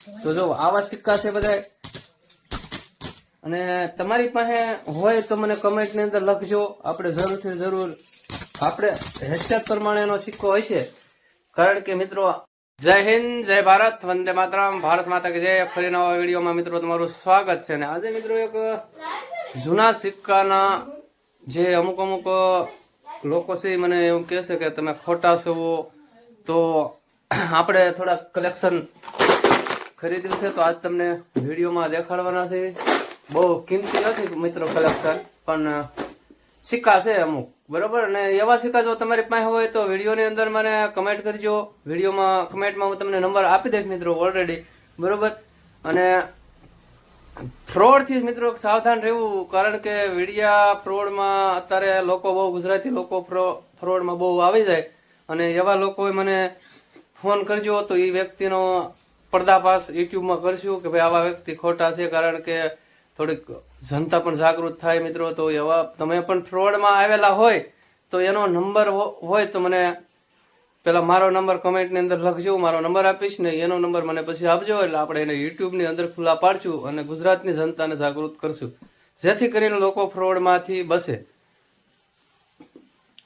તો જો, આવા સિક્કા છે બધા અને તમારી પાસે હોય તો મને કમેન્ટની અંદર લખજો. આપણે જરૂરથી જરૂર, આપણે હેસિયત પ્રમાણેનો સિક્કો છે. કારણ કે મિત્રો, જય હિન્દ, જય ભારત, વંદે માતરમ, ભારત માતા કે જય. ફરી નવા વિડીયોમાં મિત્રો તમારું સ્વાગત છે. અને આજે મિત્રો એક જૂના સિક્કાના જે અમુક અમુક લોકો છે મને એવું કહે છે કે તમે ખોટા છો. તો આપણે થોડા કલેક્શન ખરીદ્યું છે તો આજ તમને વિડીયોમાં દેખાડવાના છે. બહુ કિંમતી નથી મિત્રો કલેક્શન પણ સિક્કા છે અમુક. બરોબર? અને એવા સિક્કા જો તમારી પાસે હોય તો વિડીયોની અંદર મને કમેન્ટ કરજો. વિડીયોમાં કમેન્ટમાં હું તમને નંબર આપી દઈશ મિત્રો ઓલરેડી બરોબર? અને ફ્રોડથી મિત્રો સાવધાન રહેવું, કારણ કે વિડિયા ફ્રોડમાં અત્યારે લોકો બહુ, ગુજરાતી લોકો ફ્રોડમાં બહુ આવી જાય. અને એવા લોકોએ મને ફોન કરજો તો એ વ્યક્તિનો પર્દાફાશ યુટ્યુબમાં કરશું કે ભાઈ આવા વ્યક્તિ ખોટા છે કારણ કે થોડીક જનતા પણ જાગૃત થાય મિત્રો, તો એવા તમે પણ ફ્રોડમાં આવેલા હોય, તો એનો નંબર હોય તો મને પેલા મારો નંબર કમેન્ટની અંદર લખજો મારો નંબર આપીશ ને એનો નંબર મને પછી આપજો, એટલે આપણે એને યુટ્યુબની અંદર ખુલ્લા પાડશું અને ગુજરાતની જનતાને જાગૃત કરશું. જેથી કરીને લોકો ફ્રોડમાંથી બસે.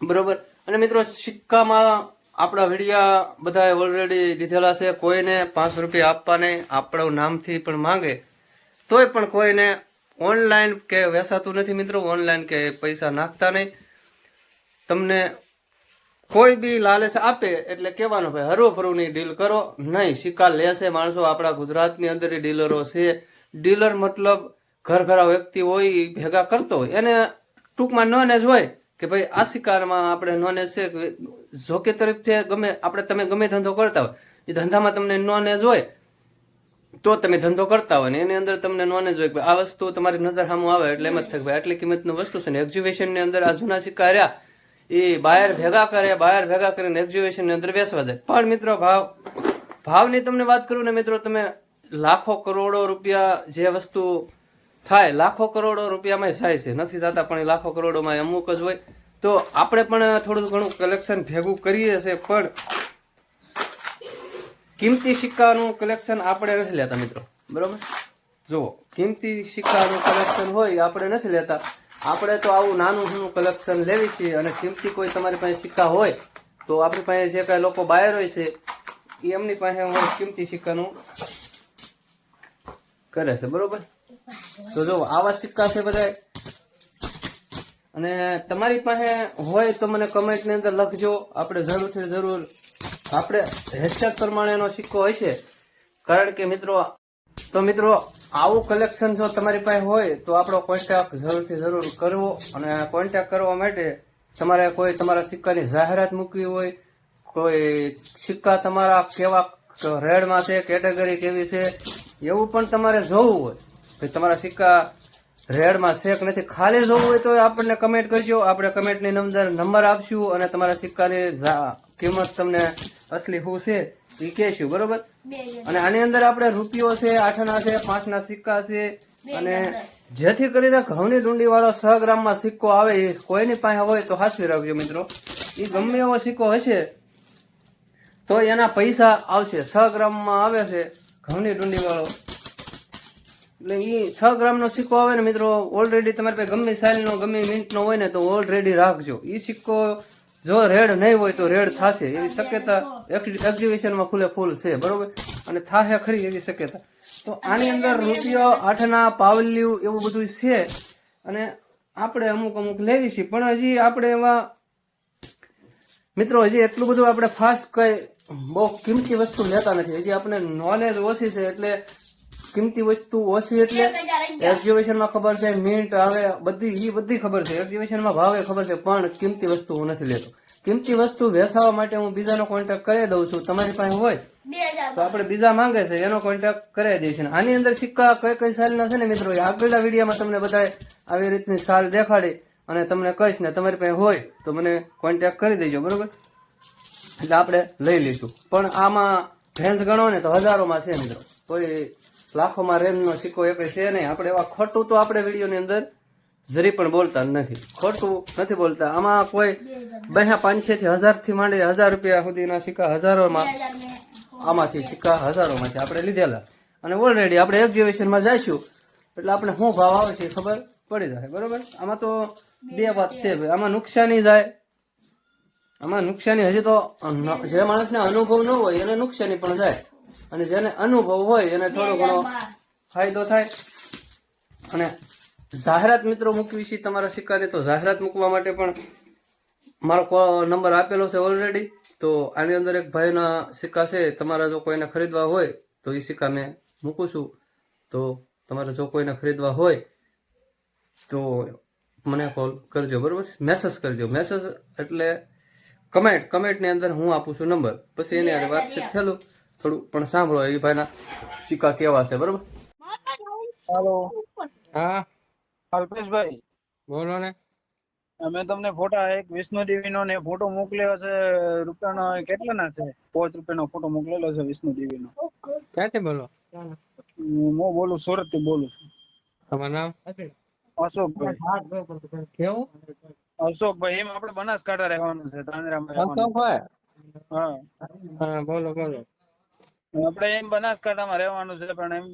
બરોબર? અને મિત્રો, સિક્કામાં આપણા વિડીયા બધા ઓલરેડી દીધેલા છે. કોઈને પાંચ રૂપિયા આપવા નહીં, આપણું નામથી પણ માંગે. તોય પણ કોઈને ઓનલાઈન કે વેસાતું નથી મિત્રો ઓનલાઈન કે પૈસા નાખતા નહીં. તમને કોઈ બી લાલચ આપે એટલે કહેવાનું ભાઈ હરવું ફરવું ડીલ કરો. નહીં, સિક્કા લેશે માણસો. આપણા ગુજરાતની અંદર ડીલરો છે. ડીલર મતલબ ઘર ઘરા વ્યક્તિ હોય ભેગા કરતો હોય. એને ટૂંકમાં નોનેજ હોય. કે ભાઈ, આ શિકારમાં આપણે નોનેજ છે કે જોકે તરફથી ગમે, આપણે તમે ગમે ધંધો કરતા હોય, એ ધંધામાં તમને નોનેજ હોય, તો તમે ધંધો કરતા હોય ને એની અંદર તમને નોલેજ હોય આ વસ્તુ તમારી નજર સામું આવે એટલે એમ જ થાય ભાઈ, આટલી કિંમતની વસ્તુ છે ને એક્ઝિબિશનની અંદર આ જૂના સિક્કા એ બહાર ભેગા કરે બહાર ભેગા કરીને એક્ઝિબિશનની અંદર બેસવા જાય. પણ મિત્રો, ભાવ, ભાવની તમને વાત કરું ને મિત્રો, તમે લાખો કરોડો રૂપિયા જે વસ્તુ થાય, લાખો કરોડો રૂપિયામાં જાય છે. નથી થતા પણ લાખો કરોડોમાં અમુક જ હોય. તો આપણે પણ થોડું ઘણું કલેક્શન ભેગું કરીએ છીએ પણ કિંમતી સિક્કાનું કલેક્શન આપણે નથી લેતા મિત્રો. બરોબર? જુઓ, કિંમતી સિક્કાનું કલેક્શન હોય આપણે નથી લેતા. આપણે તો આવું નાનું નાનું કલેક્શન લેવી છીએ અને કિંમતી કોઈ તમારી પાસે સિક્કા હોય તો આપણી પાસે જે કાંઈ લોકો બાયર હોય છે, એ એમની પાસે હોય કિંમતી સિક્કાનું કરે છે, બરોબર? તો જુઓ, આવા સિક્કા છે બધા અને તમારી પાસે હોય તો મને કમેન્ટની અંદર લખજો. આપણે જરૂરથી જરૂર આપણે હેસિયત પ્રમાણેનો સિક્કો હોય છે. કારણ કે મિત્રો, તો મિત્રો, આવું કલેક્શન જો તમારી પાસે હોય તો આપણો કોન્ટેક જરૂરથી જરૂર કરવો અને કોન્ટેક્ટ કરવા માટે તમારે કોઈ તમારા સિક્કાની જાહેરાત મૂકવી હોય, કોઈ સિક્કા તમારા કેવા રેડમાં છે, કેટેગરી કેવી છે, એવું પણ તમારે જોવું હોય. તમારા સિક્કા રેડમાં શેક નથી. ખાલી જોવું હોય તો આપણને કમેન્ટ કરજો. આપણે કમેન્ટની અંદર નંબર આપશું અને તમારા સિક્કાની કિંમત તમને અસલી શું છે એ કહેશું બરોબર? અને આની અંદર આપણે રૂપિયો છે આઠના છે પાંચના સિક્કા છે. અને જેથી કરીને ઘઉંની ડુંડી વાળો છ ગ્રામમાં સિક્કો આવે એ કોઈની પાસે હોય તો હાથવી રાખજો મિત્રો. એ ગમે એવો સિક્કો હશે તો એના પૈસા આવશે. છ ગ્રામમાં આવે છે ઘઉંની ડુંડી વાળો એટલે એ છ ગ્રામનો સિક્કો આવે ને મિત્રો ઓલરેડી તમારી પાસે ગમે સાઇલનો ગમે મિનિટનો હોય ને તો ઓલરેડી રાખજો. એ સિક્કો જો રેડ નહીં હોય તો રેડ થશે. એવી શક્યતા એક્ઝિબિશનમાં ફૂલે ફૂલ છે, બરોબર? અને થાશે ખરી એવી શક્યતા. તો આની અંદર રૂપિયો, આઠના, પાવલિયું એવું બધું છે. અને આપણે અમુક અમુક લેવી છીએ પણ હજી આપણે એવા મિત્રો, હજી એટલું બધું આપણે ફાસ્ટ કઈ બહુ કિંમતી વસ્તુ લેતા નથી. હજી આપણે નોલેજ ઓછી છે, એટલે કિંમતી વસ્તુ ઓછી એટલે એક્ઝિબિશનમાં ખબર છે મિન્ટ આવે બધી એ બધી ખબર છે. એક્ઝિબિશનમાં ભાવે ખબર છે પણ કિંમતી વસ્તુ હું નથી લેતો. કિંમતી વસ્તુ વેચાવા માટે હું બીજાનો કોન્ટેક્ટ કરી દઉં છું. તમારી પાસે હોય? તો આપણે બીજા માંગે છે એનો કોન્ટેક્ટ કરી દઈએ છીએ. આની અંદર સિક્કા કઈ કઈ સાલના છે ને મિત્રો? આગળના વિડીયોમાં તમને બધા આવી રીતની સાલ દેખાડી અને તમને કહીશ ને તમારી પાસે હોય તો મને કોન્ટેક્ટ કરી દેજો બરોબર? એટલે આપણે લઈ લઈશું. પણ આમાં રેન્જ ગણો ને તો હજારોમાં છે મિત્રો. કોઈ લાખોમાં રેમનો સિક્કો એક છે નહીં. આપણે એવા ખોટું તો આપણે વિડીયોની અંદર જરી પણ બોલતા નથી. ખોટું નથી બોલતા. આમાં કોઈ બે પાંચસો થી હજારથી માંડી હજાર રૂપિયા સુધીના સિક્કા હજારોમાં આમાંથી સિક્કા હજારોમાંથી આપણે લીધેલા. અને ઓલરેડી આપણે એક્ઝિબિશનમાં જઈશું. એટલે આપણે શું ભાવ આવે છે ખબર પડી જાય. બરોબર? આમાં તો બે વાત છે ભાઈ. આમાં નુકસાની જાય. આમાં નુકસાની હજી તો જે માણસને અનુભવ ન હોય એને નુકસાની પણ જાય. અને જેને અનુભવ હોય એને થોડો ઘણો ફાયદો થાય. અને જાહેરાત મિત્રો મૂકવી છે તમારા શિકારી તો જાહેરાત મૂકવા માટે પણ મારો કો- નંબર આપેલો છે ઓલરેડી તો આની અંદર એક ભાઈના સિક્કા છે તમારા જો કોઈને ખરીદવા હોય તો એ સિક્કા મેં મૂકું છું. તો તમારે જો કોઈને ખરીદવા હોય તો મને કોલ કરજો બરાબર? મેસેજ કરજો. મેસેજ એટલે કમેન્ટ કમેન્ટની અંદર હું આપું છું નંબર. પછી એની હારે વાતચીત થયેલું થોડું પણ સાંભળો એ ભાઈના સિક્કા કેવા છે બરોબર? હાલો. હા. અલ્પેશભાઈ. બોલો ને. અમે તમને ફોટા એક વિષ્ણુ દેવીનો ને ફોટો મોકલ્યો છે રૂપિયાનો કેટલાના છે? પાંચ રૂપિયાનો ફોટો મોકલેલો છે વિષ્ણુ દેવીનો. ક્યાંથી બોલો? હું બોલું સુરતથી બોલું છું. તમારું નામ? અશોકભાઈ. કેવું? અશોકભાઈ એમ આપણે બનાસકાંઠા રહેવાનું છે ધાનેરામાં રહેવાનું. અશોકભાઈ? હા. હા બોલો બોલો. આપણે એમ બનાસકાંઠામાં રહેવાનું છે પણ એમ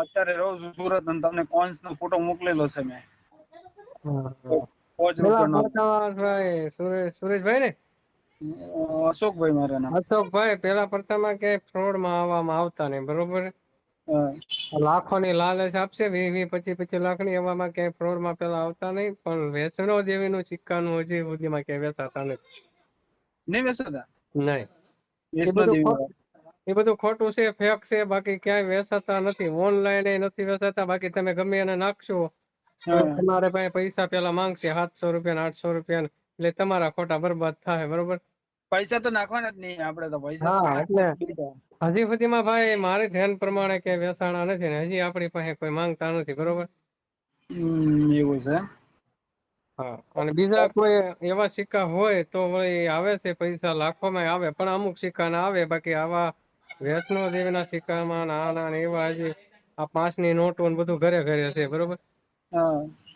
અત્યારે રહું છું સુરત અને તમને કોન્સ નો ફોટો મોકલેલો છે મેં. સુરેશભાઈ ને? અશોકભાઈ મારા નામ. અશોકભાઈ પેલા પ્રથમ કે ફ્રોડમાં આવવામાં આવતા ને બરોબર? લાખો ની લાલચ આપશે વી વી પચીસ પચીસ લાખની એવામાં ક્યાંય ફ્રોડમાં પેલા આવતા નહીં પણ વેચણો દેવીનું સિક્કાનું હજી સુધીમાં ક્યાંય વેચાતા નથી. નહીં વેચાતા? નહીં. એ બધું ખોટું- છે ફેક છે બાકી ક્યાંય વેચાતા નથી. ઓનલાઈન નથી વેચાતા બાકી તમે ગમે એને નાખશો તમારે પાસે પૈસા પેલા માંગશે સાતસો રૂપિયા આઠસો રૂપિયા એટલે તમારા ખોટા બરબાદ થાય બરોબર? પૈસા તો નાખવાના જ નહીં આપણે તો પૈસા હા, એટલે- હજી સુધીમાં ભાઈ મારે ધ્યાન પ્રમાણે કે વેચાણા નથી ને હજી આપણી પાસે કોઈ માંગતા નથી બરોબર? એવું છે. હા અને બીજા કોઈ એવા સિક્કા હોય તો વળી આવે છે પૈસા લાખોમાં આવે પણ અમુક સિક્કા ના આવે બાકી આવા વૈષ્ણવ દેવીના સિક્કામાં ને આના ને એવા હજી આ પાંચની નોટો ને બધું ઘરે ઘરે છે બરોબર?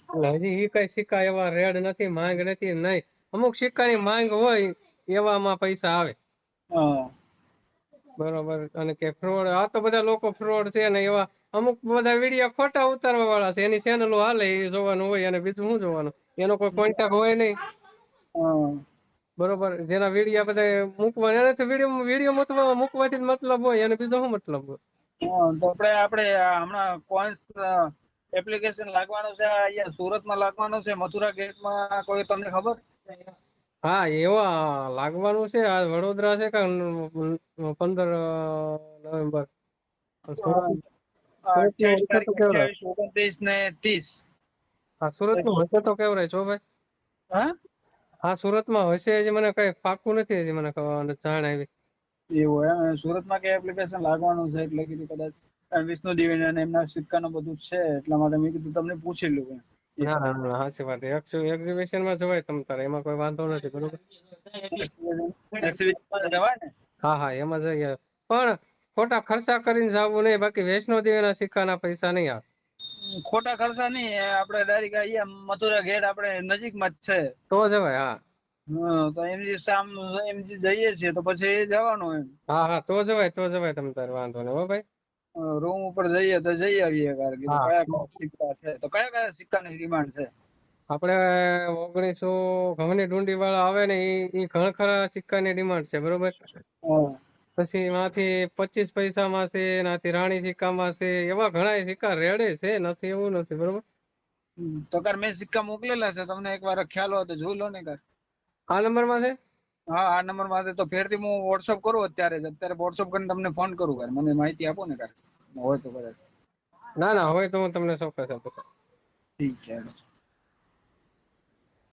એટલે હજી ઈ કઈ સિક્કા એવા રેડ નથી માંગ નથી નહીં. અમુક સિક્કાની માંગ હોય એવામાં પૈસા આવે. બરોબર. અને કે ફ્રોડ આ તો બધા લોકો ફ્રોડ છે ને એવા. અમુક બધા વીડિયો ખોટા ઉતારવા વાળા છે. એની ચેનલો હાલે એ જોવાનું હોય અને બીજું શું જોવાનું? એનો કોઈ કોન્ટેક્ટ હોય નહીં. બરોબર. જેના વીડિયો બધા મૂકવા એને તો વીડિયો વીડિયો મૂકવા મૂકવાથી જ મતલબ હોય એને બીજો શું મતલબ હોય? તો આપણે આપણે હમણાં કોઈન્સ એપ્લિકેશન લાગવાનું છે અહીંયા સુરતમાં લાગવાનું છે મથુરા ગેટમાં કોઈ તમને ખબર? હા એવા લાગવાનું છે. આ વડોદરા છે કે પંદર નવેમ્બર? ઓગણત્રીસ ને ત્રીસ. હા સુરતનું હશે તો કેવરાય છો ભાઈ. હા? હા સુરતમાં હશે હજી મને કઈ પાકું નથી હજી મને જાણ આવી. એવું એમ સુરતમાં કે એપ્લિકેશન લાગવાનું છે? એટલે કીધું કદાચ વિષ્ણુ દેવી અને એમના સિક્કાનું બધું છે એટલા માટે મેં કીધું તમને પૂછી લઉં હા ના સાચી વાત એક્ઝિબિશનમાં જવાય તમ તારે એમાં કોઈ વાંધો નથી બરોબર? જવાય ને? હા હા એમાં જઈએ પણ ખોટા ખર્ચા કરીને જવું નહીં બાકી વૈષ્ણો દેવીના સિક્કાના પૈસા નહીં આવે. ખોટા ખર્ચા નહીં આપણે ડાયરેક્ટ અહીંયા મથુરા ગેટ આપણે નજીકમાં જ છે. તો જવાય હા. હા તો એમજી સામ એમજી જઈએ છીએ તો પછી જવાનું એમ. હા હા તો જવાય તો જવાય તમ તાર વાંધો નહીં હો ભાઈ. રૂમ ઉપર જઈએ તો જઈ આવીએ કારણ કે કયા કયા સિક્કા છે? તો કયા કયા સિક્કાની ડિમાન્ડ છે? આપણે ઓગણીસો ઘઉંની ડુંડી વાળા આવે ને એ ઈ ઘણા ખરા સિક્કાની ડિમાન્ડ છે બરોબર? હા. પછી એમાંથી પચીસ પૈસામાં છે એનાથી રાણી સિક્કામાં છે એવા ઘણા સિક્કા રેડે છે નથી એવું નથી બરોબર? તો કાર મેં સિક્કા મોકલેલા છે તમને એકવાર ખ્યાલ હોય તો જોઈ લો ને કાર આ નંબરમાં છે? હા આ નંબરમાં તો ફેરથી હું વોટ્સઅપ કરું અત્યારે જ અત્યારે વોટ્સઅપ કરીને તમને ફોન કરું કાર મને માહિતી આપો ને કાર હોય તો કદાચ. ના ના હોય તો હું તમને ચોક્કસ આપું ઠીક છે